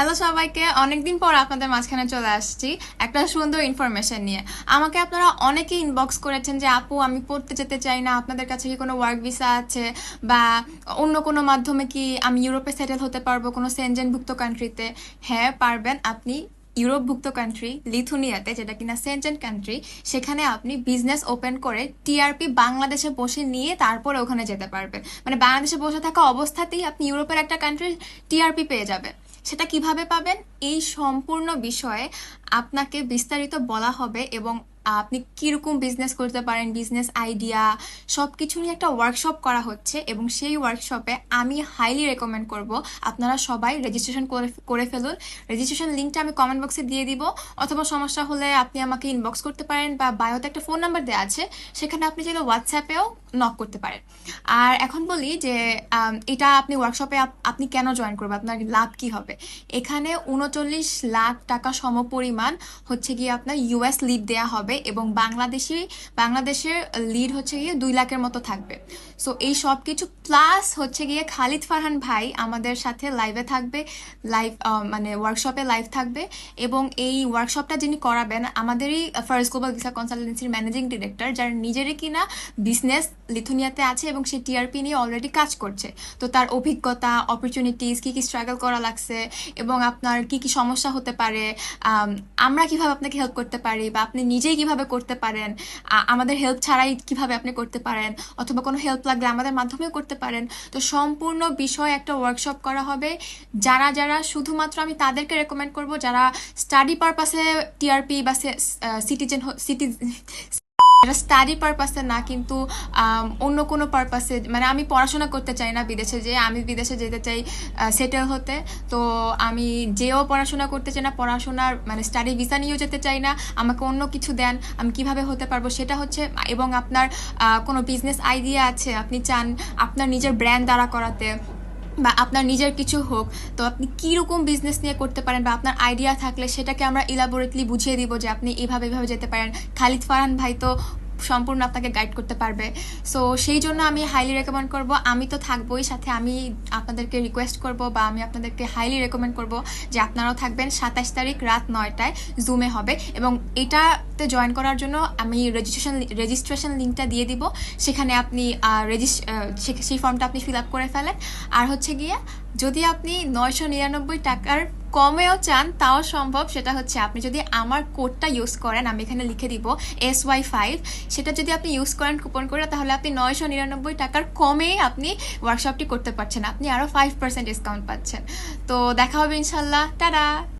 Hello সবাইকে, অনেকদিন পর আপনাদের মাঝখানে চলে আসছি একটা সুন্দর ইনফরমেশন নিয়ে। আমাকে আপনারা অনেকে ইনবক্স করেছেন যে, আপু, আমি পড়তে যেতে চাই না, আপনাদের কাছে কি কোনো ওয়ার্ক ভিসা আছে? বা অন্য কোনো মাধ্যমে কি আমি ইউরোপে সেটেল হতে পারব কোনো সেনজেনভুক্ত কান্ট্রিতে হ্যাঁ পারবেন আপনি ইউরোপভুক্ত কান্ট্রি লিথুনিয়াতে, যেটা কিনা সেন্টেন কান্ট্রি সেখানে আপনি বিজনেস ওপেন করে টিআরপি বাংলাদেশে বসে নিয়ে তারপরে ওখানে যেতে পারবেন। মানে বাংলাদেশে বসে থাকা অবস্থাতেই আপনি ইউরোপের একটা কান্ট্রির টিআরপি পেয়ে যাবেন। সেটা কীভাবে পাবেন? এই সম্পূর্ণ বিষয়ে আপনাকে বিস্তারিত বলা হবে এবং আপনি কীরকম বিজনেস করতে পারেন বিজনেস আইডিয়া সব কিছু নিয়ে একটা ওয়ার্কশপ করা হচ্ছে এবং সেই ওয়ার্কশপে আমি হাইলি রেকমেন্ড করব আপনারা সবাই রেজিস্ট্রেশন করে করে ফেলুন। রেজিস্ট্রেশন লিঙ্কটা আমি কমেন্ট বক্সে দিয়ে দিব। অথবা সমস্যা হলে আপনি আমাকে ইনবক্স করতে পারেন বা বায়োতে একটা ফোন নাম্বার দেওয়া আছে, সেখানে আপনি চাইলে হোয়াটসঅ্যাপেও নক করতে পারেন। আর এখন বলি যে এটা আপনি ওয়ার্কশপে আপনি কেন জয়েন করবেন? আপনার লাভ কি হবে? এখানে উনচল্লিশ লাখ টাকা সমপরিমাণ হচ্ছে গিয়ে আপনার ইউএস লিড দেয়া হবে। এবং বাংলাদেশি বাংলাদেশের লিড হচ্ছে গিয়ে দুই লাখের মতো থাকবে। সো এই সব কিছু প্লাস হচ্ছে গিয়ে খালিদ ফারহান ভাই আমাদের সাথে লাইভে থাকবে লাইভ মানে ওয়ার্কশপে লাইভ থাকবে এবং এই ওয়ার্কশপটা যিনি করাবেন আমাদেরই ফার্স্ট গ্লোবাল ভিসা কনসালটেন্সির ম্যানেজিং ডিরেক্টর যার নিজেরই কিনা বিজনেস লিথুনিয়াতে আছে এবং সে টিআরপি নিয়ে অলরেডি কাজ করছে। তো তার অভিজ্ঞতা অপরচুনিটিস কি কি স্ট্রাগল করা লাগছে এবং আপনার কি কি সমস্যা হতে পারে আম, আমরা কীভাবে আপনাকে হেল্প করতে পারি বা আপনি নিজেই কীভাবে করতে পারেন? আমাদের হেল্প ছাড়াই কীভাবে আপনি করতে পারেন? অথবা কোনো হেল্প লাগলে আমাদের মাধ্যমেও করতে পারেন। তো সম্পূর্ণ বিষয় একটা ওয়ার্কশপ করা হবে। যারা যারা শুধুমাত্র আমি তাদেরকে রেকমেন্ড করব, যারা স্টাডি পারপাসে টিআরপি বা সিটিজেন সিটি স্টাডি পারপাসে না, কিন্তু অন্য কোনো পারপাসে মানে আমি পড়াশোনা করতে চাই না বিদেশে যে আমি বিদেশে যেতে চাই সেটেল হতে। তো আমি যেও পড়াশোনা করতে চাই না, পড়াশোনার মানে স্টাডি ভিসা নিয়েও যেতে চাই না, আমাকে অন্য কিছু দেন, আমি কীভাবে হতে পারব সেটা হচ্ছে, এবং আপনার কোনো বিজনেস আইডিয়া আছে, আপনি চান আপনার নিজের ব্র্যান্ড দ্বারা করাতে, বা আপনার নিজের কিছু হোক, তো আপনি কীরকম বিজনেস নিয়ে করতে পারেন, বা আপনার আইডিয়া থাকলে সেটাকে আমরা ইলাবোরেটলি বুঝিয়ে দিব যে আপনি এভাবে এভাবে যেতে পারেন। খালিদ ফারহান ভাই তো সম্পূর্ণ আপনাকে গাইড করতে পারবে। সো সেই জন্য আমি হাইলি রেকমেন্ড করব। আমি তো থাকবোই সাথে। আমি আপনাদেরকে রিকোয়েস্ট করব বা আমি আপনাদেরকে হাইলি রেকমেন্ড করব যে আপনারাও থাকবেন সাতাশ তারিখ রাত নয়টায় জুমে হবে। এবং এটাতে জয়েন করার জন্য আমি রেজিস্ট্রেশন রেজিস্ট্রেশন লিঙ্কটা দিয়ে দিব। সেখানে আপনি রেজিস্ট সেই ফর্মটা আপনি ফিল আপ করে ফেলেন। আর হচ্ছে গিয়ে যদি আপনি নয়শো নিরানব্বই টাকার কমেও চান, তাও সম্ভব। সেটা হচ্ছে আপনি যদি আমার কোডটা ইউজ করেন, আমি এখানে লিখে দিব এস ওয়াই ফাইভ সেটা যদি আপনি ইউজ করেন কুপন করে, তাহলে আপনি নয়শো নিরানব্বই টাকার কমে আপনি ওয়ার্কশপটি করতে পারছেন। আপনি আরও ফাইভ পার্সেন্ট ডিসকাউন্ট পাচ্ছেন। তো দেখা হবে ইনশাল্লাহ। টাটা!